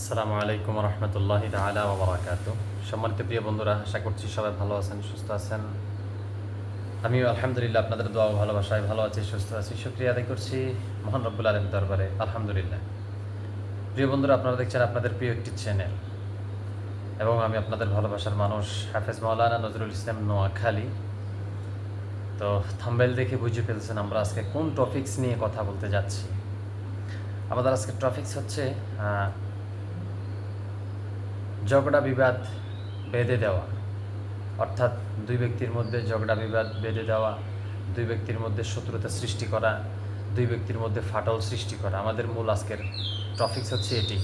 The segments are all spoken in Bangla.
আসসালামু আলাইকুম রহমতুল্লাহ তালা ওবরাকাত সম্মানিত প্রিয় বন্ধুরা, আশা করছি সবাই ভালো আছেন, সুস্থ আছেন। আমিও আলহামদুলিল্লাহ আপনাদের দোয়া ভালোবাসায় ভালো আছি, সুস্থ আছি, শুক্রিয়া আদায় করছি মহান রব্বুল আলম দরবারে, আলহামদুলিল্লাহ। প্রিয় বন্ধুরা, আপনারা দেখছেন আপনাদের প্রিয় একটি চ্যানেল এবং আমি আপনাদের ভালোবাসার মানুষ হাফেজ মাওলানা নজরুল ইসলাম নোয়াখালী। তো থাম্বেল দেখে বুঝে ফেলছেন আমরা আজকে কোন টপিকস নিয়ে কথা বলতে যাচ্ছি। আমাদের আজকে টপিকস হচ্ছে ঝগড়া বিবাদ বেঁধে দেওয়া। অর্থাৎ দুই ব্যক্তির মধ্যে ঝগড়া বিবাদ বেঁধে দেওয়া, দুই ব্যক্তির মধ্যে শত্রুতা সৃষ্টি করা, দুই ব্যক্তির মধ্যে ফাটল সৃষ্টি করা। আমাদের মূল আজকের টপিকস হচ্ছে এটি।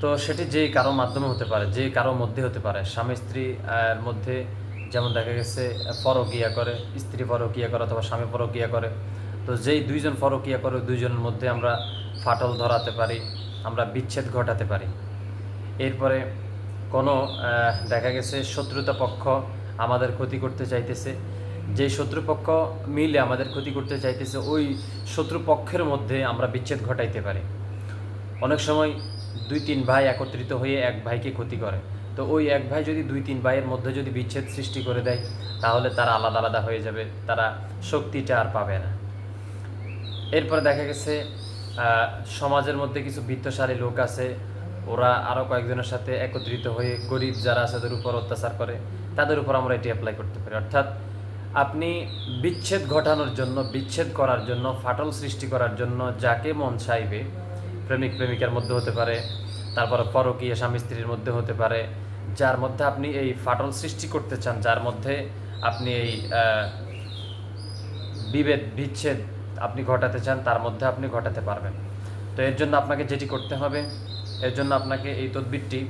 তো সেটি যে কারও মাধ্যমে হতে পারে যে কারও মধ্যে হতে পারে। স্বামী স্ত্রী এর মধ্যে যেমন দেখা গেছে, পরকিয়া করে, স্ত্রী পরকিয়া করে অথবা স্বামী পরকিয়া করে। তো যেই দুইজন পরকিয়া করে, দুইজনের মধ্যে আমরা ফাটল ধরাতে পারি, আমরা বিচ্ছেদ ঘটাতে পারি। এরপরে কোনো দেখা গেছে শত্রুতা পক্ষ আমাদের ক্ষতি করতে চাইতেছে। যে শত্রুপক্ষ মিলে আমাদের ক্ষতি করতে চাইতেছে, ওই শত্রুপক্ষের মধ্যে আমরা বিচ্ছেদ ঘটাইতে পারি। অনেক সময় দুই তিন ভাই একত্রিত হয়ে এক ভাইকে ক্ষতি করে। তো ওই এক ভাই যদি দুই তিন ভাইয়ের মধ্যে যদি বিচ্ছেদ সৃষ্টি করে দেয়, তাহলে তারা আলাদা আলাদা হয়ে যাবে, তারা শক্তিটা আর পাবে না। এরপরে দেখা গেছে সমাজের মধ্যে কিছু বিত্তশালী লোক আছে ওরা আরও কয়েকজনের সাথে একত্রিত হয়ে গরিব যারা আছে, তাদের উপর অত্যাচার করে, তাদের উপর আমরা এটি অ্যাপ্লাই করতে পারি। অর্থাৎ আপনি বিচ্ছেদ ঘটানোর জন্য, বিচ্ছেদ করার জন্য, ফাটল সৃষ্টি করার জন্য যাকে মন চাইবে, প্রেমিক, প্রেমিকার মধ্যে হতে পারে, তারপরে পরকীয় স্বামী স্ত্রীর মধ্যে হতে পারে, যার মধ্যে আপনি এই ফাটল সৃষ্টি করতে চান, যার মধ্যে আপনি এই বিভেদ, বিচ্ছেদ আপনি ঘটাতে চান, তার মধ্যে আপনি ঘটাতে পারবেন। তো এর জন্য আপনাকে যেটি করতে হবে এর জন্য আপনাকে এই তদবিরটি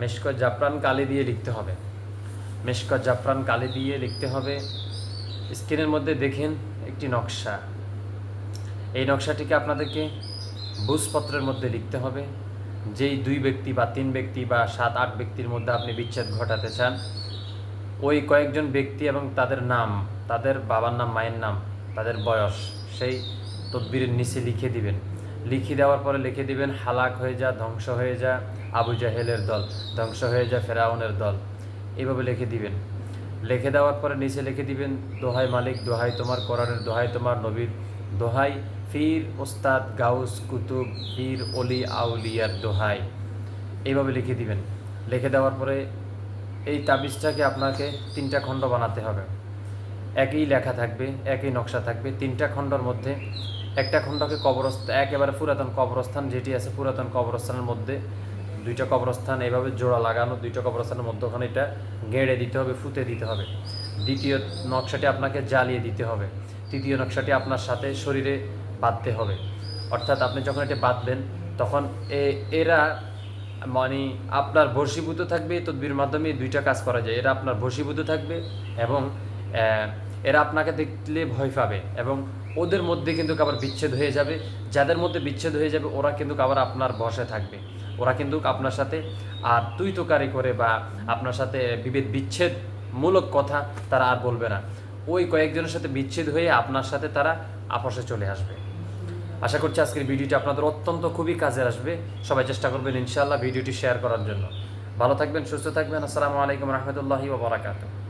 মেশক জাফরান কালি দিয়ে লিখতে হবে। মেশক জাফরান কালি দিয়ে লিখতে হবে। স্ক্রিনের মধ্যে দেখেন একটি নকশা। এই নকশাটিকে আপনাদেরকে বুঝপত্রের মধ্যে লিখতে হবে। যেই দুই ব্যক্তি বা তিন ব্যক্তি বা সাত, আট ব্যক্তির মধ্যে আপনি বিচ্ছেদ ঘটাতে চান, ওই কয়েকজন ব্যক্তি এবং তাদের নাম, তাদের বাবার নাম, মায়ের নাম, তাদের বয়স, সেই তদবিরের নিচে লিখে দিবেন। লিখে দেওয়ার পরে লিখে দিবেন, হালাক হয়ে যা, ধ্বংস হয়ে যা, আবু জাহেলের দল, ধ্বংস হয়ে যা, ফেরাউনের দল। এইভাবে লিখে দিবেন। লিখে দেওয়ার পরে নিচে লিখে দিবেন, দোহাই মালিক, দোহাই তোমার কোরআনের, দোহাই তোমার নবীর, দোহাই ফির ওস্তাদ গাউস কুতুব, ফির অলি আউলিয়ার দোহাই। এইভাবে লিখে দিবেন। লিখে দেওয়ার পরে এই তাবিজটাকে আপনাকে তিনটা খণ্ড বানাতে হবে। একই লেখা থাকবে, একই নকশা থাকবে, তিনটা খণ্ডর মধ্যে একটা খণ্ডকে কবরস্থান একেবারে পুরাতন কবরস্থান যেটি আছে পুরাতন কবরস্থানের মধ্যে, দুইটা কবরস্থান এইভাবে জোড়া লাগানো, দুইটা কবরস্থানের মধ্যখানে এটা গেড়ে দিতে হবে, ফুতে দিতে হবে। দ্বিতীয় নকশাটি আপনাকে জ্বালিয়ে দিতে হবে। তৃতীয় নকশাটি আপনার সাথে শরীরে বাঁধতে হবে। অর্থাৎ আপনি যখন এটি বাঁধবেন, তখন এ- এরা মানে আপনার বশীভূত থাকবে তদবির মাধ্যমে দুইটা কাজ করা যায়। এরা আপনার বশীভূত থাকবে এবং এরা আপনাকে দেখলে ভয় পাবে এবং ওদের মধ্যে কিন্তু আবার বিচ্ছেদ হয়ে যাবে। যাদের মধ্যে বিচ্ছেদ হয়ে যাবে, ওরা কিন্তু আবার আপনার বসে থাকবে। ওরা কিন্তু আপনার সাথে আর তুই তোকারি করে বা আপনার সাথে বিভেদ বিচ্ছেদ মূলক কথা তারা আর বলবে না। ওই কয়েকজনের সাথে বিচ্ছেদ হয়ে আপনার সাথে তারা আপসে চলে আসবে। আশা করছি আজকের ভিডিওটি আপনাদের অত্যন্ত খুবই কাজে আসবে। সবাই চেষ্টা করবেন ইনশাআল্লাহ ভিডিওটি শেয়ার করার জন্য। ভালো থাকবেন, সুস্থ থাকবেন। আসসালামু আলাইকুম রহমতুল্লাহি ওবরাকাতুহ